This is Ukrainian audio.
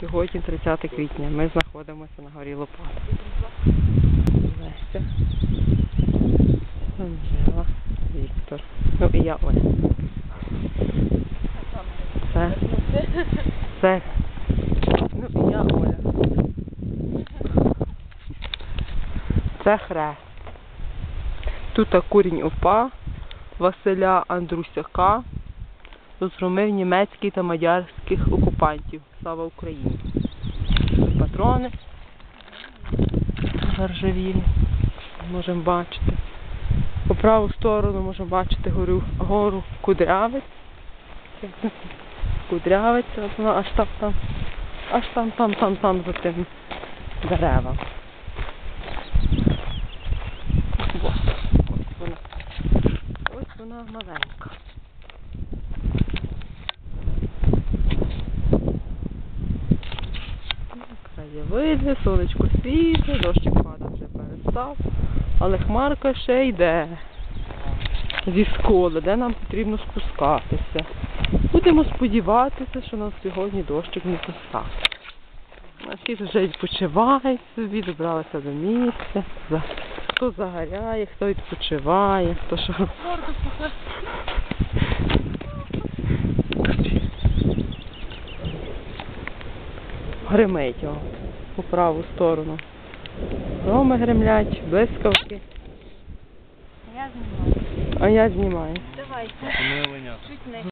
Сьогодні 30 квітня. Ми знаходимося на горі Лопат. Леся. Анжела. Віктор. Ну і я Оля. Це. Це. Ну і я Оля. Це хрест. Тут курінь упа Василя Андрусяка розгромив німецьких та мадярських окупантів. Слава Україні! Патрони заржавілі. Можемо бачити. По праву сторону можемо бачити гору, гору Кудрявець. Кудрявець, вона аж там там, аж там, там, там, там за тим деревом. Ось вона. Ось вона маленька. Сонечко світле, дощик падав вже перестав, але хмарка ще йде зі сколи, де нам потрібно спускатися. Будемо сподіватися, що нам сьогодні дощик не поставить. Всі вже відпочивають собі, добралися до місця. Хто загоряє, хто відпочиває, хто що. Гримить його по праву сторону. Роми гремлять, блискавки, А Я знімаю. а я знімаю. Давайте. Чуть не